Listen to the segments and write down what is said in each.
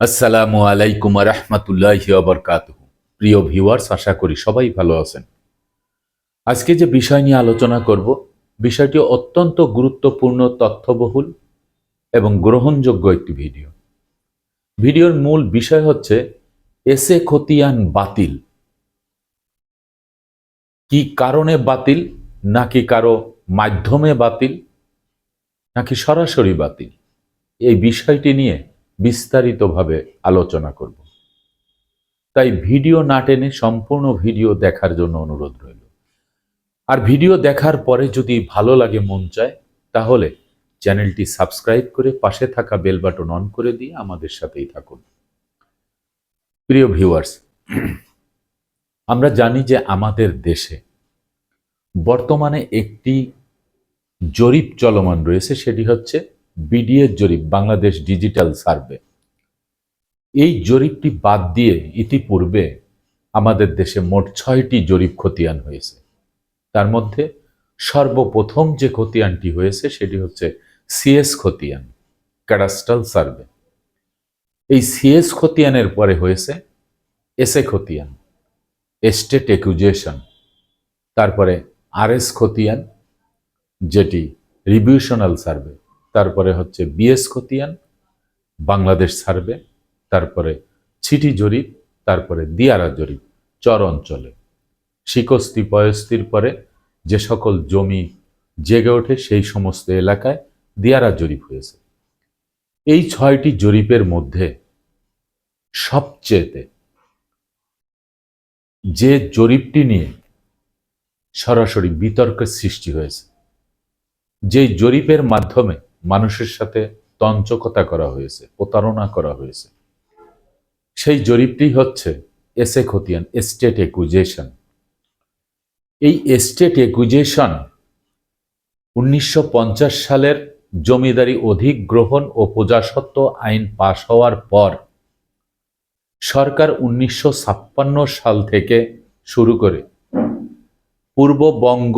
আসসালামু আলাইকুম রহমতুল্লাহ বরকাত প্রিয় ভিউয়ার্স, আশা করি সবাই ভালো আছেন। আজকে যে বিষয় নিয়ে আলোচনা করব, বিষয়টি অত্যন্ত গুরুত্বপূর্ণ, তথ্যবহুল এবং গ্রহণযোগ্য একটি ভিডিও। ভিডিওর মূল বিষয় হচ্ছে, এসে খতিয়ান বাতিল। কি কারণে বাতিল, নাকি কারও মাধ্যমে বাতিল, নাকি সরাসরি বাতিল? এই বিষয়টি নিয়ে বিস্তারিতভাবে আলোচনা করব। তাই ভিডিও না টেনে সম্পূর্ণ ভিডিও দেখার জন্য অনুরোধ রইল। আর ভিডিও দেখার পরে যদি ভালো লাগে মন চায়, তাহলে চ্যানেলটি সাবস্ক্রাইব করে পাশে থাকা বেল বাটন অন করে দিয়ে আমাদের সাথেই থাকুন। প্রিয় ভিউয়ার্স, আমরা জানি যে আমাদের দেশে বর্তমানে একটি জরিপ চলমান রয়েছে, সেটি হচ্ছে বিডিএর জরিপ, বাংলাদেশ ডিজিটাল সার্ভে। এই জরিপটি বাদ দিয়ে ইতিপূর্বে আমাদের দেশে মোট ছয়টি জরিপ খতিয়ান হয়েছে। তার মধ্যে সর্বপ্রথম যে খতিয়ানটি হয়েছে সেটি হচ্ছে সিএস খতিয়ান, ক্যাডাস্ট্রাল সার্ভে। এই সিএস খতিয়ানের পরে হয়েছে এসএ খতিয়ান এস্টেট একুজেশন তারপরে আরএস খতিয়ান, যেটি রিভিউশনাল সার্ভে। তারপরে হচ্ছে বিএস খতিয়ান, বাংলাদেশ সার্ভে, তারপরে ছিটি জরিপ, তারপরে দিয়ারা জরিপ, চর অঞ্চলে। শিকস্তি পয়স্তির পরে যে সকল জমি জেগে ওঠে সেই সমস্ত এলাকায় দিয়ারা জরিপ হয়েছে। এই ছয়টি জরিপের মধ্যে সবচেয়েতে যে জরিপটি নিয়ে সরাসরি বিতর্কের সৃষ্টি হয়েছে, যে জরিপের মাধ্যমে মানুষের সাথে তঞ্চকতা করা হয়েছে, প্রতারণা করা হয়েছে। সেই জরিপটি হচ্ছে এসে খতিয়ান এস্টেট একুজেশন এই এস্টেট একুজেশন উনিশশো সালের জমিদারি অধিগ্রহণ ও প্রজাসত্ব আইন পাশ হওয়ার পর সরকার উনিশশো ছাপ্পান্ন সাল থেকে শুরু করে পূর্ববঙ্গ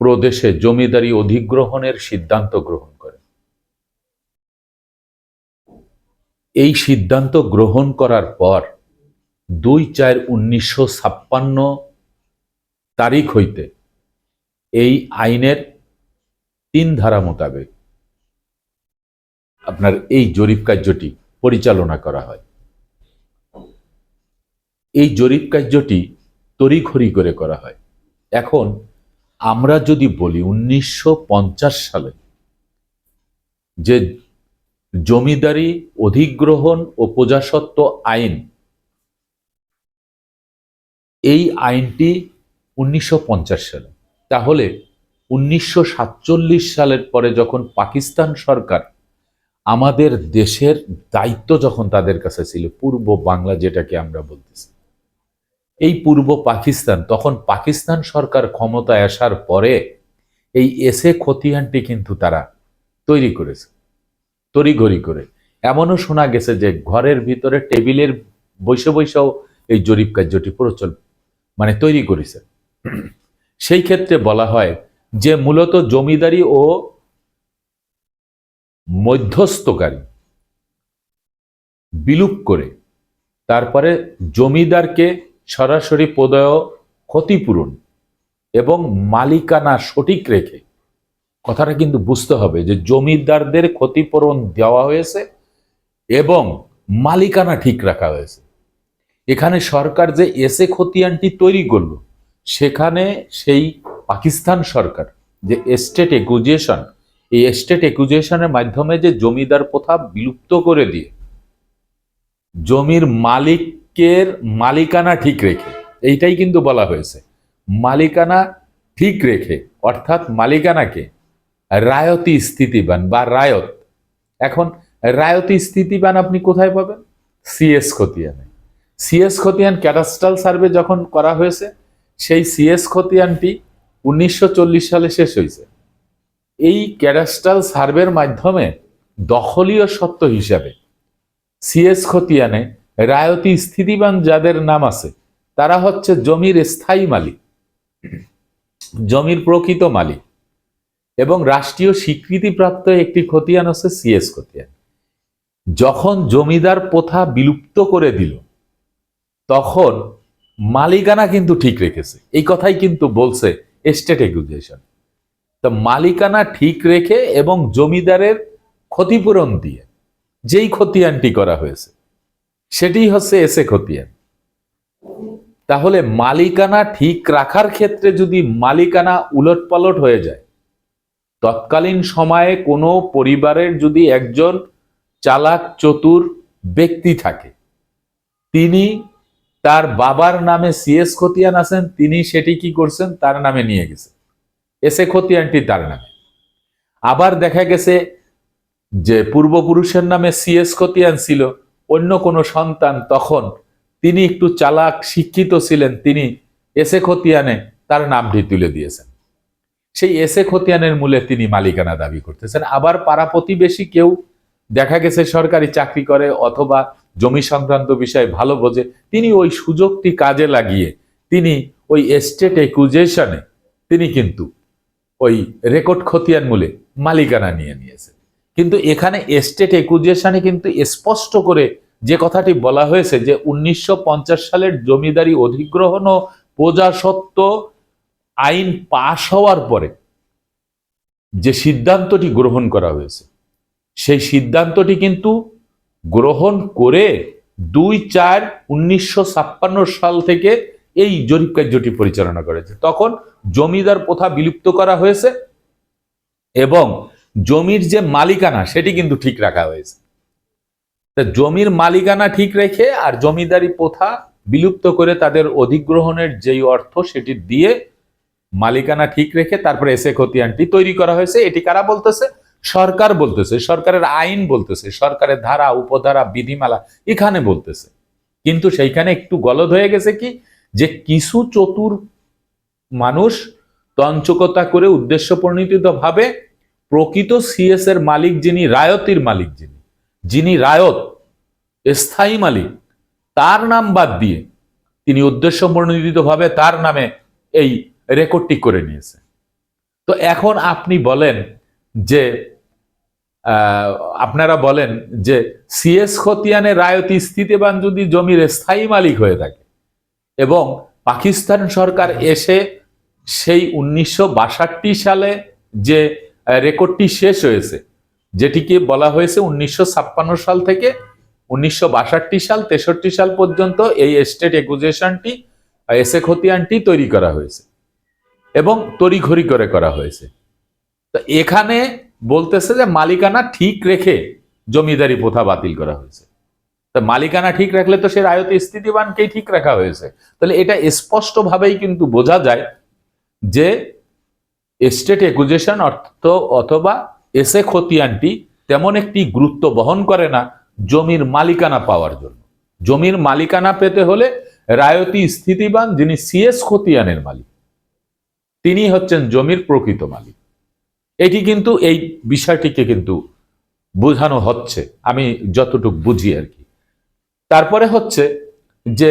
প্রদেশে জমিদারি অধিগ্রহণের সিদ্ধান্ত গ্রহণ এই সিদ্ধান্ত গ্রহণ করার পর দুই চার উনিশশো ছাপ্পান্ন তারিখ হইতে এই আইনের তিন ধারা মোতাবেক আপনার এই জরিপ কার্যটি পরিচালনা করা হয়। এই জরিপ কার্যটি তড়িঘড়ি করে করা হয়। এখন আমরা যদি বলি উনিশশো পঞ্চাশ সালে যে জমিদারি, অধিগ্রহণ ও প্রজাসত্ব আইন। এই আইনটি উনিশশো পঞ্চাশ সালে। তাহলে উনিশশো সাতচল্লিশ সালের পরে যখন পাকিস্তান সরকার আমাদের দেশের দায়িত্ব যখন তাদের কাছে ছিল, পূর্ব বাংলা যেটাকে আমরা বলতেছি, এই পূর্ব পাকিস্তান, তখন পাকিস্তান সরকার ক্ষমতায় আসার পরে এই এসে খতিয়ানটি কিন্তু তারা তৈরি করেছে। তড়িঘড়ি করে। এমনও শোনা গেছে যে ঘরের ভিতরে টেবিলের বসে বৈশেও এই জরিপ কার্যটি প্রচল মানে তৈরি করেছে। সেই ক্ষেত্রে বলা হয় যে মূলত জমিদারি ও মধ্যস্থকারী বিলুপ করে, তারপরে জমিদারকে সরাসরি প্রদয় ক্ষতিপূরণ এবং মালিকানা সঠিক রেখে কথাটা কিন্তু বুঝতে হবে যে জমিদারদের ক্ষতিপূরণ দেওয়া হয়েছে এবং মালিকানা ঠিক রাখা হয়েছে। এখানে সরকার যে এসে খতিয়ানটি তৈরি করল, সেখানে সেই পাকিস্তান সরকার যে এস্টেট একুজেশন এই এস্টেট একুজেশনের মাধ্যমে যে জমিদার প্রথা বিলুপ্ত করে দিয়ে জমির মালিকের মালিকানা ঠিক রেখে, এইটাই কিন্তু বলা হয়েছে। মালিকানা ঠিক রেখে, অর্থাৎ মালিকানাকে রায়তি স্থিতিবান বা রায়ত। এখন রায়তি স্থিতিবান আপনি কোথায় পাবেন? সিএস খতিয়ানে। সিএস খতিয়ান ক্যাডাস্ট্রাল সার্ভে যখন করা হয়েছে, সেই সিএস খতিয়ানটি উনিশশো চল্লিশ সালে শেষ হয়েছে। এই ক্যাডাস্ট্রাল সার্ভের মাধ্যমে দখলীয় সত্য হিসাবে সিএস খতিয়ানে রায়তি স্থিতিবান যাদের নাম আছে, তারা হচ্ছে জমির স্থায়ী মালিক, জমির প্রকৃত মালিক। এবং রাষ্ট্রীয় স্বীকৃতিপ্রাপ্ত একটি খতিয়ান হচ্ছে সিএস খতিয়ান। যখন জমিদার প্রথা বিলুপ্ত করে দিল, তখন মালিকানা কিন্তু ঠিক রেখেছে। এই কথাই কিন্তু বলছে স্টেট এগুজেশন তো মালিকানা ঠিক রেখে এবং জমিদারের ক্ষতিপূরণ দিয়ে যেই খতিয়ানটি করা হয়েছে, সেটি হচ্ছে এসে খতিয়ান। তাহলে মালিকানা ঠিক রাখার ক্ষেত্রে যদি মালিকানা উলটপালট হয়ে যায় তৎকালীন সময়ে কোনো পরিবারের যদি একজন চালাক চতুর ব্যক্তি থাকে, তিনি তার বাবার নামে সিএস খতিয়ান আছেন, তিনি সেটি কি করছেন? তার নামে নিয়ে গেছে। এসে খতিয়ানটি তার নামে। আবার দেখা গেছে যে পূর্বপুরুষের নামে সিএস খতিয়ান ছিল, অন্য কোনো সন্তান তখন তিনি একটু চালাক, শিক্ষিত ছিলেন, তিনি এসে খতিয়ানে তার নামটি তুলে দিয়েছেন। সেই এসে খতিয়ানের মূলে তিনি মালিকানা দাবি করতেছেন। আবার পাড়া প্রতিবেশী কেউ দেখা গেছে সরকারি চাকরি করে অথবা জমি সংক্রান্ত বিষয়ে ভালো বোঝে, তিনি ওই সুযোগটি কাজে লাগিয়ে তিনি ওই এস্টেট একুজেশনে তিনি কিন্তু ওই রেকর্ড খতিয়ান মূলে মালিকানা নিয়ে নিয়েছেন। কিন্তু এখানে এস্টেট একুজেশনে কিন্তু স্পষ্ট করে যে কথাটি বলা হয়েছে যে উনিশশো পঞ্চাশ সালের জমিদারি অধিগ্রহণ ও প্রজাসত্ব আইন পাশ হওয়ার পরে যে সিদ্ধান্তটি গ্রহণ করা হয়েছে, সেই সিদ্ধান্তটি কিন্তু গ্রহণ করে দুই চার উনিশশো সাল থেকে এই জরিপ কার্যটি পরিচালনা করেছে তখন জমিদার প্রথা বিলুপ্ত করা হয়েছে এবং জমির যে মালিকানা, সেটি কিন্তু ঠিক রাখা হয়েছে। জমির মালিকানা ঠিক রেখে আর জমিদারি প্রথা বিলুপ্ত করে তাদের অধিগ্রহণের যেই অর্থ, সেটি দিয়ে মালিকানা ঠিক রেখে তারপরে এসে খতিয়ানটি তৈরি করা হয়েছে। এটি কারা বলতেছে? সরকার বলতেছে, সরকারের আইন বলতেছে, সরকারের ধারা, উপধারা, বিধিমালা এখানে বলতেছে। কিন্তু সেইখানে একটু গলদ হয়ে গেছে কি? যে কিছু চতুর মানুষ তঞ্চকতা করে উদ্দেশ্য প্রণীত ভাবে প্রকৃত সিএস এর মালিক যিনি, রায়তির মালিক যিনি যিনি রায়ত, স্থায়ী মালিক, তার নাম বাদ দিয়ে তিনি উদ্দেশ্য ভাবে তার নামে এই রেকর্ডটি করে নিয়েছে। তো এখন আপনি বলেন যে আপনারা বলেন যে সিএস খতিয়ানে রায়তি স্থিতিবান যদি জমির স্থায়ী মালিক হয়ে থাকে এবং পাকিস্তান সরকার এসে সেই উনিশশো বাষট্টি সালে যে রেকর্ডটি শেষ হয়েছে, যেটিকে বলা হয়েছে উনিশশো ছাপ্পান্ন সাল থেকে উনিশশো বাষট্টি সাল, তেষট্টি সাল পর্যন্ত এই এস্টেট একুজেশনটি এসে খতিয়ানটি তৈরি করা হয়েছে। এবং তড়িঘড়ি করে করা হয়েছে। তো এখানে বলতেছে যে মালিকানা ঠিক রেখে জমিদারি প্রথা বাতিল করা হয়েছে। তা মালিকানা ঠিক রাখলে তো সে রায়ত স্থিতিবানকেই ঠিক রাখা হয়েছে। তাহলে এটা স্পষ্টভাবেই কিন্তু বোঝা যায় যে এস্টেট একুজেশন অর্থ অথবা এসে খতিয়ানটি তেমন একটি গুরুত্ব বহন করে না জমির মালিকানা পাওয়ার জন্য। জমির মালিকানা পেতে হলে রায়তি স্থিতিবান যিনি সিএস খতিয়ানের মালিক। তিনি হচ্ছেন জমির প্রকৃত মালিক। এটি কিন্তু এই বিষয়টিকে কিন্তু বোঝানো হচ্ছে, আমি যতটুকু বুঝি আর কি। তারপরে হচ্ছে যে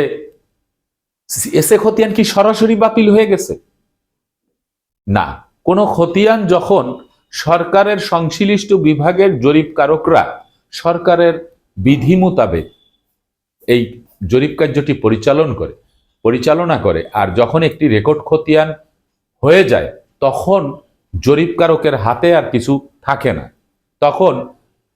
এসে খতিয়ান কি সরাসরি বাতিল হয়ে গেছে? না। কোনো খতিয়ান যখন সরকারের সংশ্লিষ্ট বিভাগের জরিপকারকরা সরকারের বিধি মোতাবেক এই জরিপ কার্যটি পরিচালন করে, পরিচালনা করে, আর যখন একটি রেকর্ড খতিয়ান হয়ে যায়, তখন জরিপকারকের হাতে আর কিছু থাকে না। তখন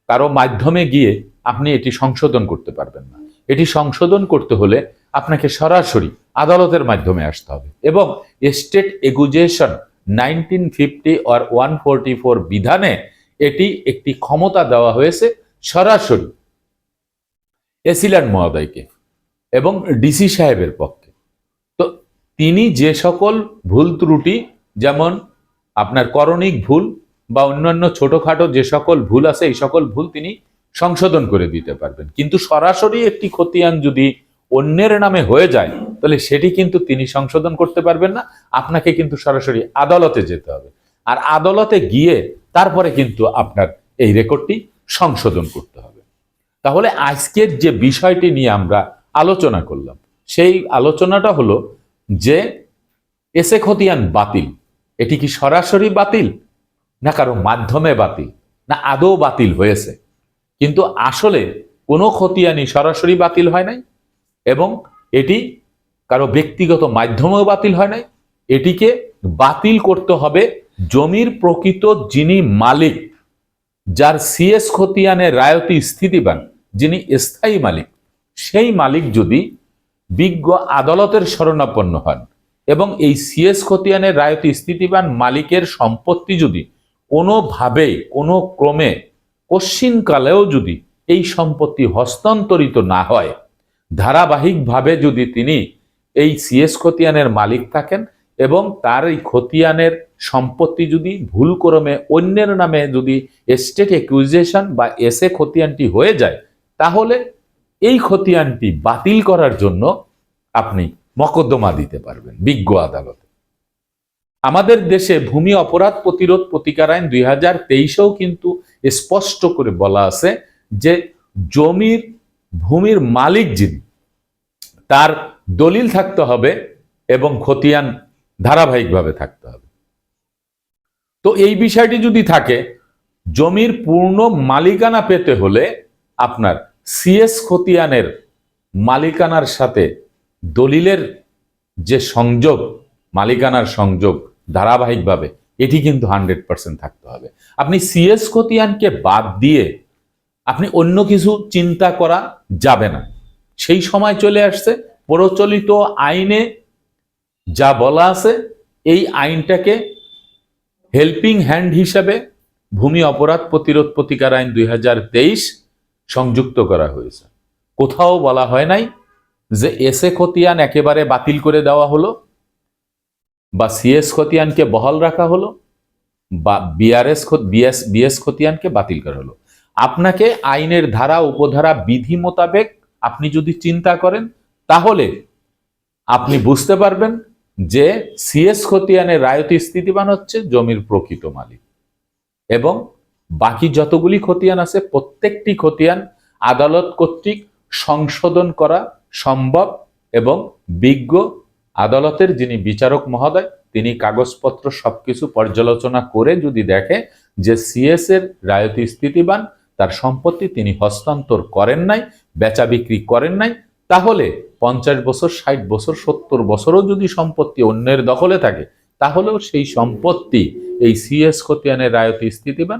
কারও মাধ্যমে গিয়ে আপনি এটি সংশোধন করতে পারবেন না। এটি সংশোধন করতে হলে আপনাকে সরাসরি আদালতের মাধ্যমে আসতে হবে এবং স্টেট এগুজেশন নাইনটিন ফিফটি আর ওয়ান ফোরটি ফোর বিধানে এটি একটি ক্ষমতা দেওয়া হয়েছে সরাসরি। এসিল্যান্ড মহোদয়কে এবং ডিসি সাহেবের পক্ষে। তিনি যে সকল ভুল ত্রুটি, যেমন আপনার করণিক ভুল বা অন্যান্য ছোটোখাটো যে সকল ভুল আছে, এই সকল ভুল তিনি সংশোধন করে দিতে পারবেন। কিন্তু সরাসরি একটি খতিয়ান যদি অন্যের নামে হয়ে যায়, তাহলে সেটি কিন্তু তিনি সংশোধন করতে পারবেন না। আপনাকে কিন্তু সরাসরি আদালতে যেতে হবে। আর আদালতে গিয়ে তারপরে কিন্তু আপনার এই রেকর্ডটি সংশোধন করতে হবে। তাহলে আজকের যে বিষয়টি নিয়ে আমরা আলোচনা করলাম, সেই আলোচনাটা হলো যে এসে খতিয়ান বাতিল। এটি কি সরাসরি বাতিল? না কারও মাধ্যমে বাতিল, না আদৌ বাতিল হয়েছে। কিন্তু আসলে কোনো খতিয়ানি সরাসরি বাতিল হয় নাই এবং এটি কারও ব্যক্তিগত মাধ্যমেও বাতিল হয় নাই। এটিকে বাতিল করতে হবে জমির প্রকৃত যিনি মালিক, যার সিএস খতিয়ানের রায়তি স্থিতিবান, যিনি স্থায়ী মালিক, সেই মালিক যদি বিজ্ঞ আদালতের শরণাপন্ন হন এবং এই সিএস খতিয়ানের রায়তি স্থিতিবান মালিকের সম্পত্তি যদি কোনোভাবে কোনো ক্রমে কশ্চিনকালেও যদি এই সম্পত্তি হস্তান্তরিত না হয়, ধারাবাহিকভাবে যদি তিনি এই সিএস খতিয়ানের মালিক থাকেন এবং তার এই খতিয়ানের সম্পত্তি যদি ভুলক্রমে অন্যের নামে যদি এস্টেট একুইজেশন বা এসে খতিয়ানটি হয়ে যায়, তাহলে এই খতিয়ানটি বাতিল করার জন্য আপনি মকদ্দমা দিতে পারবেন বিজ্ঞ আদালতে। আমাদের দেশে ভূমি অপরাধ প্রতিরোধ প্রতিকার আইন দুই হাজার তেইশেও কিন্তু স্পষ্ট করে বলা আছে যে জমির, ভূমির মালিক যিনি, তার দলিল থাকতে হবে এবং খতিয়ান ধারাবাহিকভাবে থাকতে হবে। তো এই বিষয়টি যদি থাকে, জমির পূর্ণ মালিকানা পেতে হলে আপনার সিএস খতিয়ানের মালিকানার সাথে দলিলের যে সংযোগ, মালিকানার সংযোগ ধারাবাহিকভাবে, এটি কিন্তু হান্ড্রেড পার্সেন্ট থাকতে হবে। আপনি সিএস খতিয়ানকে বাদ দিয়ে আপনি অন্য কিছু চিন্তা করা যাবে না। সেই সময় চলে আসছে, প্রচলিত আইনে যা বলা আছে, এই আইনটাকে হেল্পিং হ্যান্ড হিসাবে ভূমি অপরাধ প্রতিরোধ প্রতিকার আইন দুই হাজার তেইশ সংযুক্ত করা হয়েছে। কোথাও বলা হয় নাই যে এসে খতিয়ান একেবারে বাতিল করে দেওয়া হলো বা সিএস খতিয়ানকে বহাল রাখা হলো বা বিআরএস বিএস বিএস খতিয়ানকে বাতিল করা হলো। আপনাকে আইনের ধারা, উপধারা, বিধি মোতাবেক আপনি যদি চিন্তা করেন, তাহলে আপনি বুঝতে পারবেন যে সিএস খতিয়ানের রায়তি স্থিতিবান হচ্ছে জমির প্রকৃত মালিক এবং বাকি যতগুলি খতিয়ান আছে, প্রত্যেকটি খতিয়ান আদালত কর্তৃক সংশোধন করা সম্ভব এবং বিজ্ঞ আদালতের যিনি বিচারক মহোদয়, তিনি কাগজপত্র সবকিছু পর্যালোচনা করে যদি দেখে যে সিএস এর রায়তি স্থিতিবান, তার সম্পত্তি তিনি হস্তান্তর করেন নাই, বেচা বিক্রি করেন নাই, তাহলে পঞ্চাশ বছর, ষাট বছর, সত্তর বছরও যদি সম্পত্তি অন্যের দখলে থাকে, তাহলেও সেই সম্পত্তি এই সিএস খতিয়ানের রায়তি স্থিতিবান